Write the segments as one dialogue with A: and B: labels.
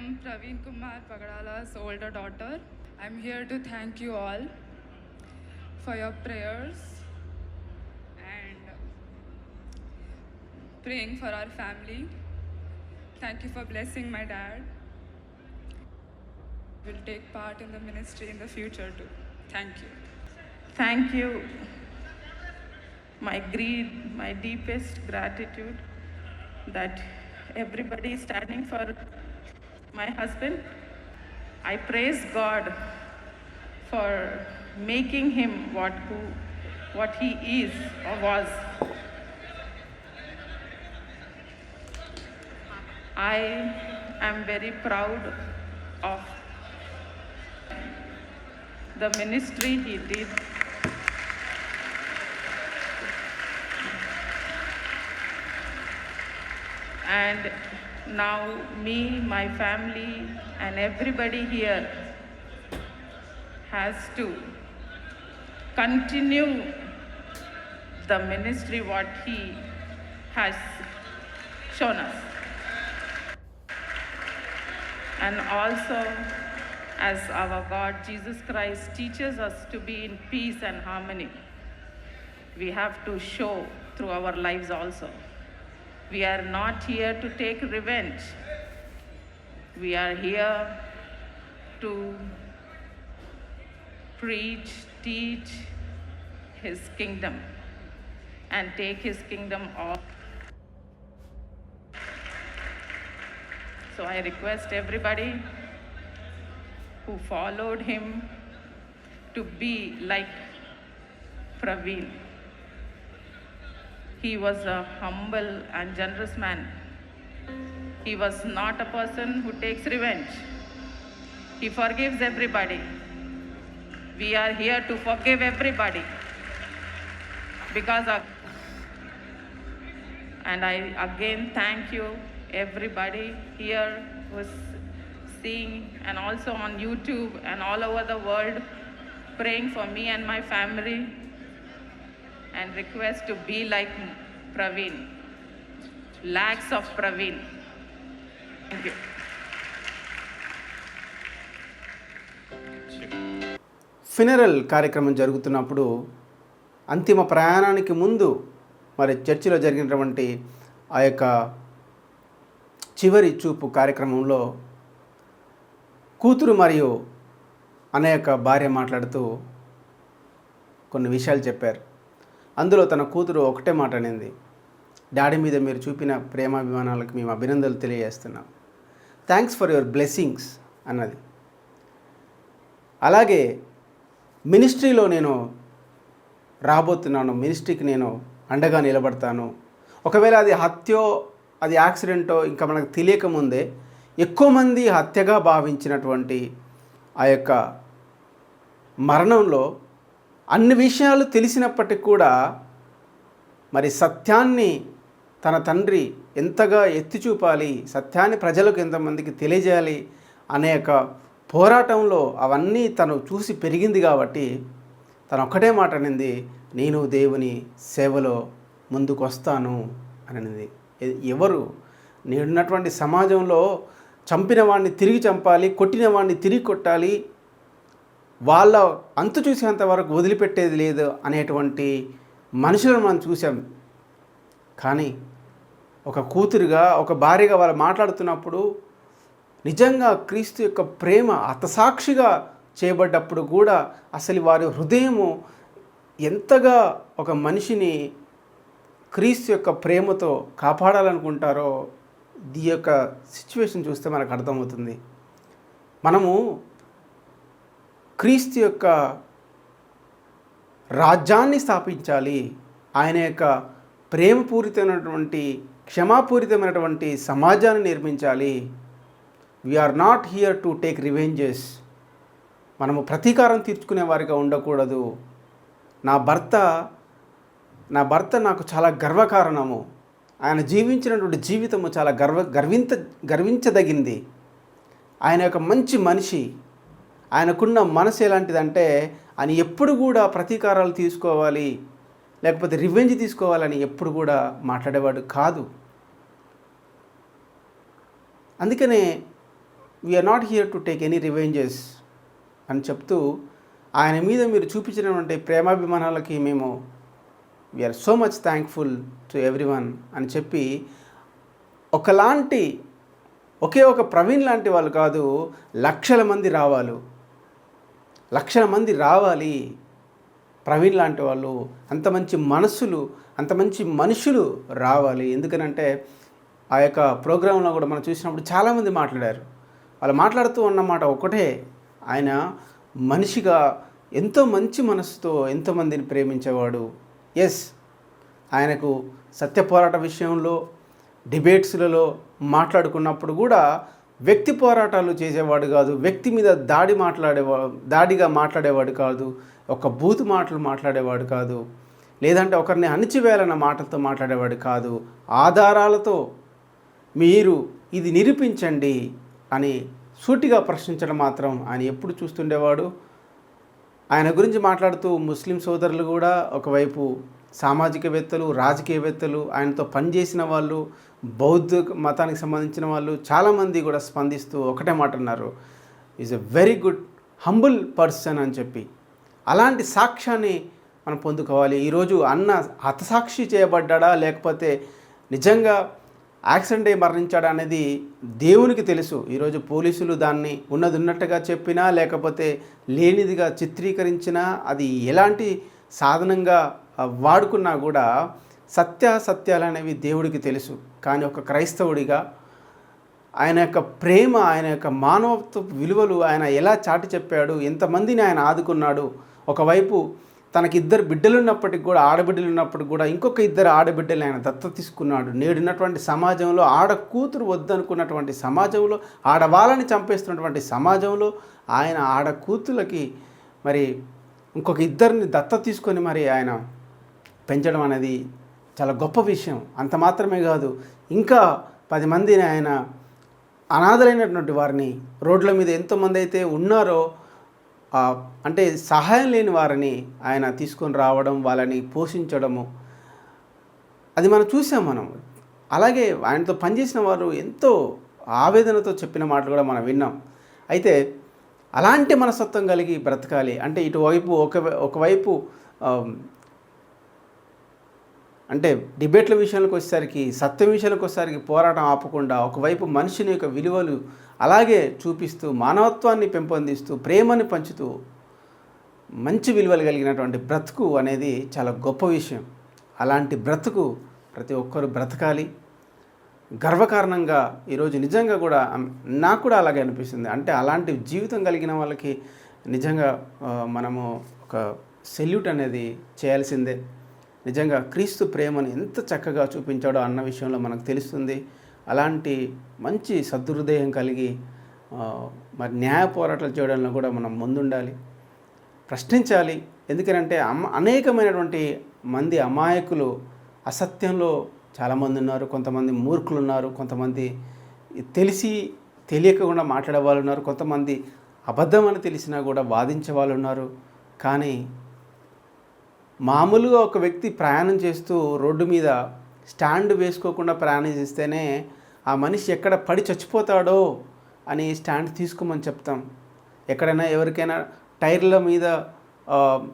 A: am Praveen Kumar Pagadala's older daughter. I'm here to thank you all for your prayers and praying for our family. Thank you for blessing my dad. Will take part in the ministry in the future too. Thank you.
B: Thank you. My greed, my deepest gratitude that everybody is standing for my husband. I praise God for making him what who what he is or was. I am very proud of the ministry he did and now me, my family, and everybody here has to continue the ministry what he has shown us. And also, as our God Jesus Christ teaches us to be in peace and harmony, we have to show through our lives also. We are not here to take revenge. We are here to preach, teach His kingdom and take His kingdom off. So I request everybody who followed Him to be like Praveen. He was a humble and generous man. He was not a person who takes revenge. He forgives everybody. We are here to forgive everybody because of. And I again thank you, everybody here who's seeing and also on YouTube and all over the world, praying for me and my family and request to be like Praveen. Lakhs of Praveen. Thank you.
C: Funeral కార్యక్రమం జరుగుతున్నప్పుడు అంతిమ ప్రయాణానికి ముందు మరి చర్చిలో జరిగినటువంటి ఆ యొక్క చివరి చూపు కార్యక్రమంలో కూతురు మరియు అనేక భార్య మాట్లాడుతూ కొన్ని విషయాలు చెప్పారు అందులో తన కూతురు ఒకటే మాట అనింది. డాడీ మీద మీరు చూపిన ప్రేమాభిమానాలకు మేము అభినందనలు తెలియజేస్తున్నాం. థ్యాంక్స్ ఫర్ యువర్ బ్లెస్సింగ్స్ అన్నది. అలాగే మినిస్ట్రీలో నేను రాబోతున్నాను మినిస్ట్రీకి నేను అండగా నిలబడతాను. ఒకవేళ అది హత్యో అది యాక్సిడెంటో ఇంకా మనకు తెలియకముందే ఎక్కువ మంది హత్యగా భావించినటువంటి ఆ యొక్క మరణంలో అన్ని విషయాలు తెలిసినప్పటికీ కూడా మరి సత్యాన్ని తన తండ్రి ఎంతగా ఎత్తి చూపాలి సత్యాన్ని ప్రజలకు ఎంతమందికి తెలియజేయాలి అనే యొక్క పోరాటంలో అవన్నీ తను చూసి పెరిగింది కాబట్టి తను ఒక్కటే మాట అనింది నేను దేవుని సేవలో ముందుకు వస్తాను అనింది. ఎవరు? నేనున్నటువంటి సమాజంలో చంపిన వాడిని తిరిగి చంపాలి కొట్టిన వాడిని తిరిగి కొట్టాలి వాళ్ళ అంతు చూసేంత వరకు వదిలిపెట్టేది లేదు అనేటువంటి మనుషులను మనం చూసాం కానీ ఒక కూతురుగా ఒక భార్యగా వాళ్ళు మాట్లాడుతున్నప్పుడు నిజంగా క్రీస్తు యొక్క ప్రేమ అతసాక్షిగా చేయబడ్డప్పుడు కూడా అసలు వారి హృదయము ఎంతగా ఒక మనిషిని క్రీస్తు యొక్క ప్రేమతో కాపాడాలనుకుంటారో ఈ యొక్క సిచ్యువేషన్ చూస్తే మనకు అర్థమవుతుంది. మనము క్రీస్తు యొక్క రాజ్యాన్ని స్థాపించాలి. ఆయన యొక్క ప్రేమపూరితమైనటువంటి క్షమాపూరితమైనటువంటి సమాజాన్ని నిర్మించాలి. We are not here to take revenges మనము ప్రతీకారం తీర్చుకునే వారిగా ఉండకూడదు. నా భర్త నా భర్త నాకు చాలా గర్వకారణము. ఆయన జీవించినటువంటి జీవితము చాలా గర్వ గర్వింత గర్వించదగింది. ఆయన యొక్క మంచి మనిషి. ఆయనకున్న మనసు ఎలాంటిదంటే ఆయన ఎప్పుడు కూడా ప్రతీకారాలు తీసుకోవాలి లేకపోతే రివెంజ్ తీసుకోవాలని ఎప్పుడు కూడా మాట్లాడేవాడు కాదు. అందుకనే we are not here to take any revenges అని చెప్తూ ఆయన మీద మీరు చూపించినటువంటి ప్రేమాభిమానాలకి మేము we are so much thankful to everyone అని చెప్పి ఒకలాంటి ఒకే ఒక ప్రవీణ్ లాంటి వాళ్ళు కాదు లక్షల మంది రావాలి. లక్షల మంది రావాలి. ప్రవీణ్ లాంటి వాళ్ళు అంత మంచి మనస్సులు అంత మంచి మనుషులు రావాలి. ఎందుకనంటే ఆ యొక్క ప్రోగ్రాంలో కూడా మనం చూసినప్పుడు చాలామంది మాట్లాడారు. వాళ్ళు మాట్లాడుతూ ఉన్నమాట ఒకటే ఆయన మనిషిగా ఎంతో మంచి మనసుతో ఎంతోమందిని ప్రేమించేవాడు. ఎస్ ఆయనకు సత్య పోరాట విషయంలో డిబేట్స్లలో మాట్లాడుకున్నప్పుడు కూడా వ్యక్తి పోరాటాలు చేసేవాడు కాదు వ్యక్తి మీద దాడి మాట్లాడేవా దాడిగా మాట్లాడేవాడు కాదు ఒక బూతు మాటలు మాట్లాడేవాడు కాదు లేదంటే ఒకరిని అణిచివేయాలన్న మాటలతో మాట్లాడేవాడు కాదు. ఆధారాలతో మీరు ఇది నిరూపించండి అని సూటిగా ప్రశ్నించడం మాత్రం ఆయన ఎప్పుడు చూస్తుండేవాడు. ఆయన గురించి మాట్లాడుతూ ముస్లిం సోదరులు కూడా ఒకవైపు సామాజికవేత్తలు రాజకీయవేత్తలు ఆయనతో పనిచేసిన వాళ్ళు బౌద్ధ మతానికి సంబంధించిన వాళ్ళు చాలామంది కూడా స్పందిస్తూ ఒకటే మాట అన్నారు. Is a very good humble person అని చెప్పి. అలాంటి సాక్ష్యాన్ని మనం పొందుకోవాలి. ఈరోజు అన్న హతసాక్షి చేయబడ్డా లేకపోతే నిజంగా యాక్సిడెంట్ అయి మరణించాడా అనేది దేవునికి తెలుసు. ఈరోజు పోలీసులు దాన్ని ఉన్నది ఉన్నట్టుగా చెప్పినా లేకపోతే లేనిదిగా చిత్రీకరించినా అది ఎలాంటి సాధనంగా వాడుకున్నా కూడా సత్యాసత్యాలు అనేవి దేవుడికి తెలుసు. కానీ ఒక క్రైస్తవుడిగా ఆయన యొక్క ప్రేమ ఆయన యొక్క మానవత్వ విలువలు ఆయన ఎలా చాటి చెప్పాడు ఎంతమందిని ఆయన ఆదుకున్నాడు. ఒకవైపు తనకి ఇద్దరు బిడ్డలు ఉన్నప్పటికి కూడా ఆడబిడ్డలు ఉన్నప్పటికి కూడా ఇంకొక ఇద్దరు ఆడబిడ్డలు ఆయన దత్త తీసుకున్నాడు. నేడున్నటువంటి సమాజంలో ఆడ కూతురు వద్దనుకున్నటువంటి సమాజంలో ఆడవాళ్ళని చంపేస్తున్నటువంటి సమాజంలో ఆయన ఆడ కూతులకి మరి ఇంకొక ఇద్దరిని దత్త తీసుకొని మరి ఆయన పెంచడం అనేది చాలా గొప్ప విషయం. అంత మాత్రమే కాదు ఇంకా పది మందిని ఆయన అనాథలైనటువంటి వారిని రోడ్ల మీద ఎంతోమంది అయితే ఉన్నారో అంటే సహాయం లేని వారిని ఆయన తీసుకొని రావడం వాళ్ళని పోషించడము అది మనం చూసాం మనం. అలాగే ఆయనతో పనిచేసిన వారు ఎంతో ఆవేదనతో చెప్పిన మాటలు కూడా మనం విన్నాం. అయితే అలాంటి మనస్తత్వం కలిగి బ్రతకాలి. అంటే ఇటువైపు ఒక ఒకవైపు అంటే డిబేట్ల విషయానికి వచ్చేసరికి సత్యం విషయానికి వచ్చేసరికి పోరాటం ఆపకుండా ఒకవైపు మనిషిని యొక్క విలువలు అలాగే చూపిస్తూ మానవత్వాన్ని పెంపొందిస్తూ ప్రేమని పంచుతూ మంచి విలువలు కలిగినటువంటి బ్రతుకు అనేది చాలా గొప్ప విషయం. అలాంటి బ్రతుకు ప్రతి ఒక్కరు బ్రతకాలి. గర్వకారణంగా ఈరోజు నిజంగా కూడా నాకు కూడా అలాగే అనిపిస్తుంది. అంటే అలాంటి జీవితం కలిగిన వాళ్ళకి నిజంగా మనము ఒక సెల్యూట్ అనేది చేయాల్సిందే. నిజంగా క్రీస్తు ప్రేమను ఎంత చక్కగా చూపించాడో అన్న విషయంలో మనకు తెలుస్తుంది. అలాంటి మంచి సదృదయం కలిగి మరి న్యాయ పోరాటాలు చేయడంలో కూడా మనం ముందుండాలి. ప్రశ్నించాలి. ఎందుకంటే అమ్మ అనేకమైనటువంటి మంది అమాయకులు అసత్యంలో చాలామంది ఉన్నారు కొంతమంది మూర్ఖులు ఉన్నారు కొంతమంది తెలిసి తెలియకుండా మాట్లాడే వాళ్ళు ఉన్నారు కొంతమంది అబద్ధం అని తెలిసినా కూడా వాదించే వాళ్ళు ఉన్నారు కానీ మామూలుగా ఒక వ్యక్తి ప్రయాణం చేస్తూ రోడ్డు మీద స్టాండ్ వేసుకోకుండా ప్రయాణం చేస్తేనే ఆ మనిషి ఎక్కడ పడి చచ్చిపోతాడో అని స్టాండ్ తీసుకోమని చెప్తాం. ఎక్కడైనా ఎవరికైనా టైర్ల మీద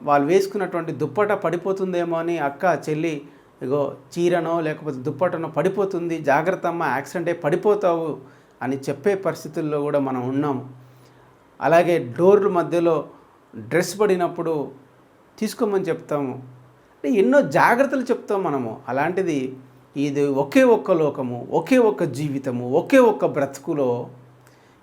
C: వాళ్ళు వేసుకున్నటువంటి దుప్పట పడిపోతుందేమో అని అక్క చెల్లి ఇగో చీరనో లేకపోతే దుప్పటనో పడిపోతుంది జాగ్రత్త అమ్మ యాక్సిడెంట్ అయి పడిపోతావు అని చెప్పే పరిస్థితుల్లో కూడా మనం ఉన్నాము అలాగే డోర్ల మధ్యలో డ్రెస్ పడినప్పుడు తీసుకోమని చెప్తాము. అంటే ఎన్నో జాగ్రత్తలు చెప్తాం మనము. అలాంటిది ఇది ఒకే ఒక్క లోకము ఒకే ఒక్క జీవితము ఒకే ఒక్క బ్రతుకులో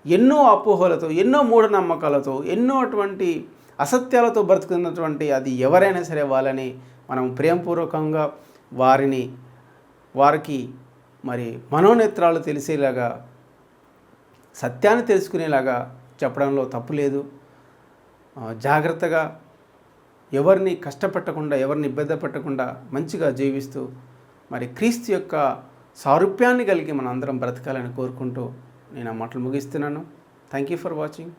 C: ఎన్నో అపోహలతో ఎన్నో మూఢనమ్మకాలతో ఎన్నో అటువంటి అసత్యాలతో బ్రతుకున్నటువంటి అది ఎవరైనా సరే వాళ్ళని మనం ప్రేమపూర్వకంగా వారిని వారికి మరి మనోనేత్రాలు తెలిసేలాగా సత్యాన్ని తెలుసుకునేలాగా చెప్పడంలో తప్పు లేదు. జాగ్రత్తగా ఎవరిని కష్టపెట్టకుండా ఎవరిని ఇబ్బంది పెట్టకుండా మంచిగా జీవిస్తూ మరి క్రీస్తు యొక్క సారూప్యాన్ని కలిగి మనం అందరం బ్రతకాలని కోరుకుంటూ నేను ఆ మాటలు ముగిస్తున్నాను. Thank you for watching